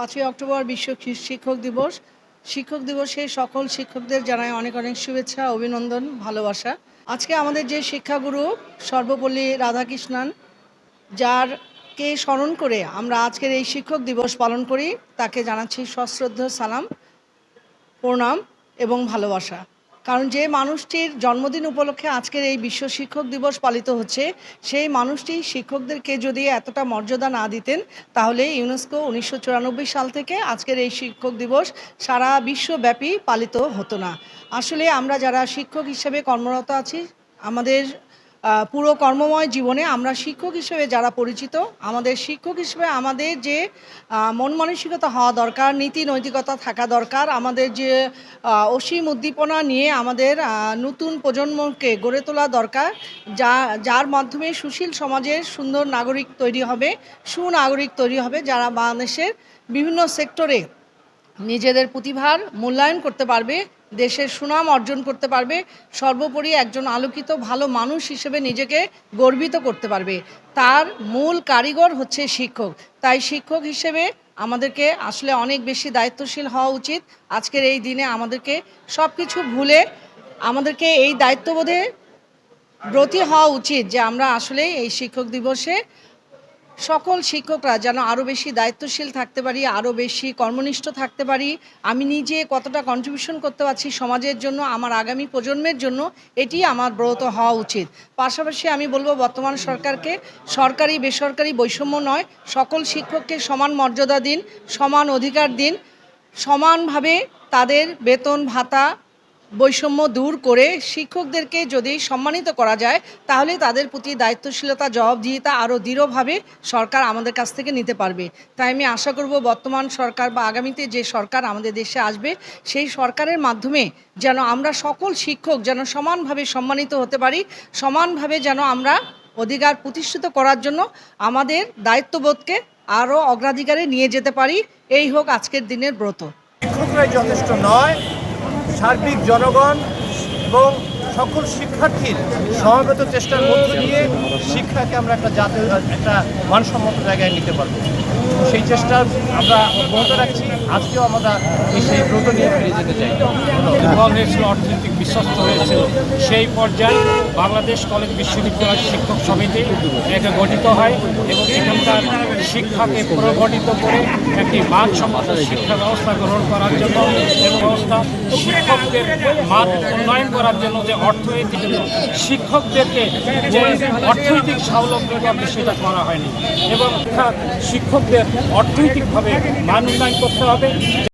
পাঁচই অক্টোবর বিশ্ব শিক্ষক দিবস। শিক্ষক দিবসে সকল শিক্ষকদের জানাই অনেক অনেক শুভেচ্ছা, অভিনন্দন, ভালোবাসা। আজকে আমাদের যে শিক্ষাগুরু সর্বপল্লী রাধাকৃষ্ণন, যার কে স্মরণ করে আমরা আজকের এই শিক্ষক দিবস পালন করি, তাকে জানাচ্ছি সশ্রদ্ধ সালাম, প্রণাম এবং ভালোবাসা। কারণ যে মানুষটির জন্মদিন উপলক্ষে আজকের এই বিশ্ব শিক্ষক দিবস পালিত হচ্ছে, সেই মানুষটি শিক্ষকদেরকে যদি এতটা মর্যাদা না দিতেন, তাহলে ইউনেস্কো উনিশশো চুরানব্বই সাল থেকে আজকের এই শিক্ষক দিবস সারা বিশ্বব্যাপী পালিত হতো না। আসলে আমরা যারা শিক্ষক হিসেবে কর্মরত আছি, আমাদের পুরো কর্মময় জীবনে আমরা শিক্ষক হিসেবে যারা পরিচিত, আমাদের শিক্ষক হিসেবে আমাদের যে মন মানসিকতা হওয়া দরকার, নীতি নৈতিকতা থাকা দরকার, আমাদের যে অসীম উদ্দীপনা নিয়ে আমাদের নতুন প্রজন্মকে গড়ে তোলা দরকার, যা, যার মাধ্যমে সুশীল সমাজের সুন্দর নাগরিক তৈরি হবে, সুনাগরিক তৈরি হবে, যারা বাংলাদেশের বিভিন্ন সেক্টরে নিজেদের প্রতিভার মূল্যায়ন করতে পারবে, দেশের সুনাম অর্জন করতে পারবে, সর্বোপরি একজন আলোকিত ভালো মানুষ হিসেবে নিজেকে গর্বিত করতে পারবে। তার মূল কারিগর হচ্ছে শিক্ষক। তাই শিক্ষক হিসেবে আমাদেরকে আসলে অনেক বেশি দায়িত্বশীল হওয়া উচিত। আজকের এই দিনে আমাদেরকে সব কিছু ভুলে আমাদেরকে এই দায়িত্ববোধে ব্রতী হওয়া উচিত যে আমরা আসলে এই শিক্ষক দিবসে সকল শিক্ষকরা যেন আরও বেশি দায়িত্বশীল থাকতে পারি আরও বেশি কর্মনিষ্ঠ থাকতে পারি। আমি নিজে কতটা কন্ট্রিবিউশন করতে পারছি সমাজের জন্য, আমার আগামী প্রজন্মের জন্য, এটি আমার ব্রত হওয়া উচিত। পাশাপাশি আমি বলব, বর্তমান সরকারকে সরকারি, বেসরকারি বৈষম্য নয়, সকল শিক্ষককে সমান মর্যাদা দিন, সমান অধিকার দিন, সমানভাবে তাদের বেতন ভাতা বৈষম্য দূর করে শিক্ষকদেরকে যদি সম্মানিত করা যায়, তাহলে তাদের প্রতি দায়িত্বশীলতা, জবাবদিহিতা আরও দৃঢ়ভাবে সরকার আমাদের কাছ থেকে নিতে পারবে। তাই আমি আশা করব বর্তমান সরকার বা আগামীতে যে সরকার আমাদের দেশে আসবে, সেই সরকারের মাধ্যমে যেন আমরা সকল শিক্ষক যেন সমানভাবে সম্মানিত হতে পারি, সমানভাবে যেন আমরা অধিকার প্রতিষ্ঠিত করার জন্য আমাদের দায়িত্ববোধকে আরও অগ্রাধিকারে নিয়ে যেতে পারি। এই হোক আজকের দিনের ব্রত। শিক্ষকরাই যথেষ্ট নয় সার্বিক জনগণ এবং সকল শিক্ষার্থীর সমবেত চেষ্টার মধ্য দিয়ে শিক্ষাকে আমরা একটা জাতীয়, একটা মানসম্মত জায়গায় নিতে পারব। সেই চেষ্টা আমরা অব্যাহত রাখছি। আজকেও আমরা সেই ব্রত নিয়ে ফিরে যেতে চাই। দুর্বল হয়েছিল অর্থনৈতিক বিশ্বস্ত হয়েছিল সেই পর্যায়ে বাংলাদেশ কলেজ বিশ্ববিদ্যালয় শিক্ষক সমিতি এটা গঠিত হয় এবং এখানকার শিক্ষাকে পুনর্গঠিত করে একটি মানসম্মত শিক্ষা ব্যবস্থা গ্রহণ করার জন্য ব্যবস্থা শিক্ষকদের মান উন্নয়ন করার জন্য যে অর্থনৈতিক শিক্ষকদেরকে যে অর্থনৈতিক স্বাবলম্বিতার বিষয়টা করা হয়নি। এবং শিক্ষকদের অর্থনৈতিকভাবে মান উন্নয়ন করতে হবে। ¿ok?